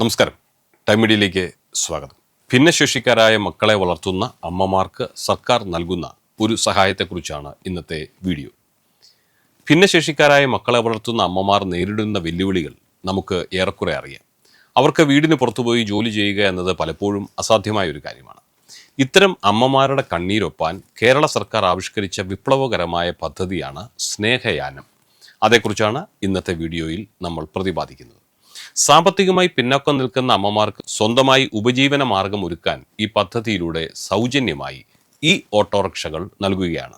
നമസ്കാരം. ടൈം മീഡിയയിലേക്ക് സ്വാഗതം. ഭിന്നശേഷിക്കാരായ മക്കളെ വളർത്തുന്ന അമ്മമാർക്ക് സർക്കാർ നൽകുന്ന ഒരു സഹായത്തെക്കുറിച്ചാണ് ഇന്നത്തെ വീഡിയോ. ഭിന്നശേഷിക്കാരായ മക്കളെ വളർത്തുന്ന അമ്മമാർ നേരിടുന്ന വെല്ലുവിളികൾ നമുക്ക് ഏറെക്കുറെ അറിയാം. അവർക്ക് വീടിന് പുറത്തുപോയി ജോലി ചെയ്യുക എന്നത് പലപ്പോഴും അസാധ്യമായ ഒരു കാര്യമാണ്. ഇത്തരം അമ്മമാരുടെ കണ്ണീരൊപ്പാൻ കേരള സർക്കാർ ആവിഷ്കരിച്ച വിപ്ലവകരമായ പദ്ധതിയാണ് സ്നേഹയാനം. അതേക്കുറിച്ചാണ് ഇന്നത്തെ വീഡിയോയിൽ നമ്മൾ പ്രതിപാദിക്കുന്നത്. സാമ്പത്തികമായി പിന്നോക്കം നിൽക്കുന്ന അമ്മമാർക്ക് സ്വന്തമായി ഉപജീവന മാർഗം ഒരുക്കാൻ ഈ പദ്ധതിയിലൂടെ സൗജന്യമായി ഈ ഓട്ടോറിക്ഷകൾ നൽകുകയാണ്.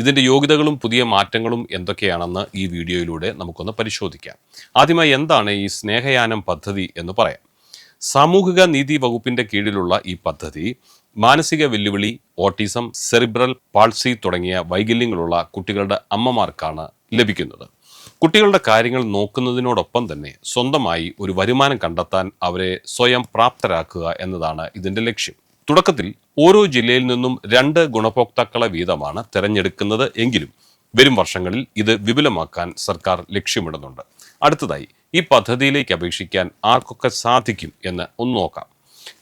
ഇതിന്റെ യോഗ്യതകളും പുതിയ മാറ്റങ്ങളും എന്തൊക്കെയാണെന്ന് ഈ വീഡിയോയിലൂടെ നമുക്കൊന്ന് പരിശോധിക്കാം. ആദ്യമായി എന്താണ് ഈ സ്നേഹയാനം പദ്ധതി എന്ന് പറയാം. സാമൂഹിക നീതി വകുപ്പിന്റെ കീഴിലുള്ള ഈ പദ്ധതി മാനസിക വെല്ലുവിളി ഓട്ടിസം സെറിബ്രൽ പാൾസി തുടങ്ങിയ വൈകല്യങ്ങളുള്ള കുട്ടികളുടെ അമ്മമാർക്കാണ് ലഭിക്കുന്നത്. കുട്ടികളുടെ കാര്യങ്ങൾ നോക്കുന്നതിനോടൊപ്പം തന്നെ സ്വന്തമായി ഒരു വരുമാനം കണ്ടെത്താൻ അവരെ സ്വയം പ്രാപ്തരാക്കുക എന്നതാണ് ഇതിന്റെ ലക്ഷ്യം. തുടക്കത്തിൽ ഓരോ ജില്ലയിൽ നിന്നും രണ്ട് ഗുണഭോക്താക്കളെ വീതമാണ് തിരഞ്ഞെടുക്കുന്നത് എങ്കിലും വരും വർഷങ്ങളിൽ ഇത് വിപുലമാക്കാൻ സർക്കാർ ലക്ഷ്യമിടുന്നുണ്ട്. അടുത്തതായി ഈ പദ്ധതിയിലേക്ക് അപേക്ഷിക്കാൻ ആർക്കൊക്കെ സാധിക്കും എന്ന് ഒന്ന് നോക്കാം.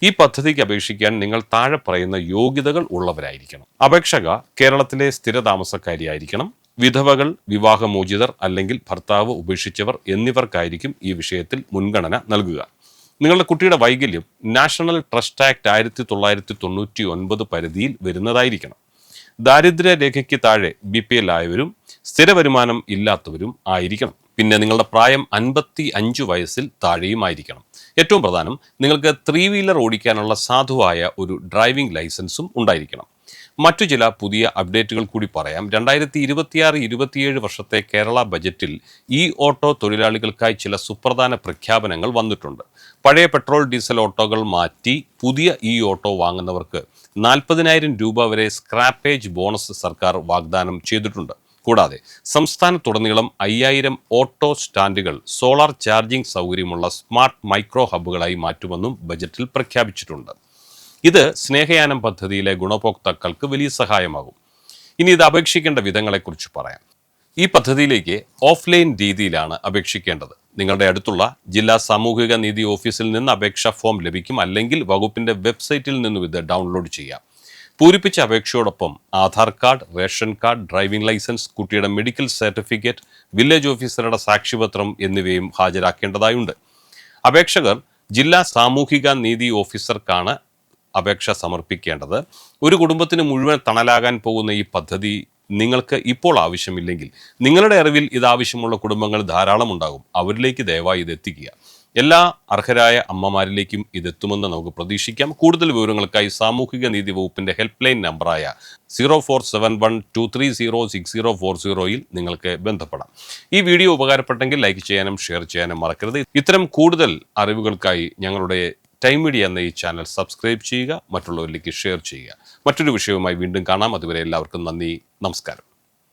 ഈ പദ്ധതിക്ക് അപേക്ഷിക്കാൻ നിങ്ങൾ താഴെ പറയുന്ന യോഗ്യതകൾ ഉള്ളവരായിരിക്കണം. അപേക്ഷക കേരളത്തിലെ സ്ഥിര താമസക്കാരിയായിരിക്കണം വിധവകൾ വിവാഹമോചിതർ അല്ലെങ്കിൽ ഭർത്താവ് ഉപേക്ഷിച്ചവർ എന്നിവർക്കായിരിക്കും ഈ വിഷയത്തിൽ മുൻഗണന നൽകുക. നിങ്ങളുടെ കുട്ടിയുടെ വൈകല്യം നാഷണൽ ട്രസ്റ്റ് ആക്ട് ആയിരത്തി തൊള്ളായിരത്തി തൊണ്ണൂറ്റി ഒൻപത് പരിധിയിൽ വരുന്നതായിരിക്കണം. ദാരിദ്ര്യ രേഖയ്ക്ക് താഴെ ബി പി എൽ ആയവരും സ്ഥിര വരുമാനം ഇല്ലാത്തവരും ആയിരിക്കണം. പിന്നെ നിങ്ങളുടെ പ്രായം അൻപത്തി അഞ്ച് വയസ്സിൽ താഴെയുമായിരിക്കണം ഏറ്റവും പ്രധാനം നിങ്ങൾക്ക് ത്രീ വീലർ ഓടിക്കാനുള്ള സാധുവായ ഒരു ഡ്രൈവിംഗ് ലൈസൻസും ഉണ്ടായിരിക്കണം. മറ്റു ചില പുതിയ അപ്ഡേറ്റുകൾ കൂടി പറയാം. രണ്ടായിരത്തി ഇരുപത്തിയാറ് ഇരുപത്തിയേഴ് വർഷത്തെ കേരള ബജറ്റിൽ ഈ ഓട്ടോ തൊഴിലാളികൾക്കായി ചില സുപ്രധാന പ്രഖ്യാപനങ്ങൾ വന്നിട്ടുണ്ട്. പഴയ പെട്രോൾ ഡീസൽ ഓട്ടോകൾ മാറ്റി പുതിയ ഈ ഓട്ടോ വാങ്ങുന്നവർക്ക് നാൽപ്പതിനായിരം രൂപ വരെ സ്ക്രാപ്പേജ് ബോണസ് സർക്കാർ വാഗ്ദാനം ചെയ്തിട്ടുണ്ട്. കൂടാതെ സംസ്ഥാനത്തുടനീളം അയ്യായിരം ഓട്ടോ സ്റ്റാൻഡുകൾ സോളാർ ചാർജിംഗ് സൗകര്യമുള്ള സ്മാർട്ട് മൈക്രോ ഹബ്ബുകളായി മാറ്റുമെന്നും ബജറ്റിൽ പ്രഖ്യാപിച്ചിട്ടുണ്ട്. ഇത് സ്നേഹയാനം പദ്ധതിയിലെ ഗുണഭോക്താക്കൾക്ക് വലിയ സഹായമാകും. ഇനി ഇത് അപേക്ഷിക്കേണ്ട വിധങ്ങളെക്കുറിച്ച് പറയാം. ഈ പദ്ധതിയിലേക്ക് ഓഫ്ലൈൻ രീതിയിലാണ് അപേക്ഷിക്കേണ്ടത്. നിങ്ങളുടെ അടുത്തുള്ള ജില്ലാ സാമൂഹിക നീതി ഓഫീസിൽ നിന്ന് അപേക്ഷാ ഫോം ലഭിക്കും. അല്ലെങ്കിൽ വകുപ്പിന്റെ വെബ്സൈറ്റിൽ നിന്നും ഇത് ഡൗൺലോഡ് ചെയ്യാം. പൂരിപ്പിച്ച അപേക്ഷയോടൊപ്പം Aadhaar card ration card driving licence കുട്ടിയുടെ മെഡിക്കൽ സർട്ടിഫിക്കറ്റ് വില്ലേജ് ഓഫീസറുടെ സാക്ഷ്യപത്രം എന്നിവയും ഹാജരാക്കേണ്ടതായുണ്ട്. അപേക്ഷകർ ജില്ലാ സാമൂഹിക നീതി ഓഫീസർക്കാണ് അപേക്ഷ സമർപ്പിക്കേണ്ടത്. ഒരു കുടുംബത്തിന് മുഴുവൻ തണലാകാൻ പോകുന്ന ഈ പദ്ധതി നിങ്ങൾക്ക് ഇപ്പോൾ ആവശ്യമില്ലെങ്കിൽ നിങ്ങളുടെ അറിവിൽ ഇത് ആവശ്യമുള്ള കുടുംബങ്ങൾ ധാരാളം ഉണ്ടാകും. അവരിലേക്ക് ദയവായി ഇത് എത്തിക്കുക. എല്ലാ അർഹരായ അമ്മമാരിലേക്കും ഇതെത്തുമെന്ന് നമുക്ക് പ്രതീക്ഷിക്കാം. കൂടുതൽ വിവരങ്ങൾക്കായി സാമൂഹിക നീതി വകുപ്പിന്റെ ഹെൽപ്പ് ലൈൻ നമ്പറായ zero four seven one two three zero six zero four സീറോയിൽ നിങ്ങൾക്ക് ബന്ധപ്പെടാം. ഈ വീഡിയോ ഉപകാരപ്പെട്ടെങ്കിൽ ലൈക്ക് ചെയ്യാനും ഷെയർ ചെയ്യാനും മറക്കരുത്. ഇത്തരം കൂടുതൽ അറിവുകൾക്കായി ഞങ്ങളുടെ ടൈം മീഡിയ എന്ന ഈ ചാനൽ സബ്സ്ക്രൈബ് ചെയ്യുക മറ്റുള്ളവരിലേക്ക് ഷെയർ ചെയ്യുക. മറ്റൊരു വിഷയവുമായി വീണ്ടും കാണാം. അതുവരെ എല്ലാവർക്കും നന്ദി നമസ്കാരം.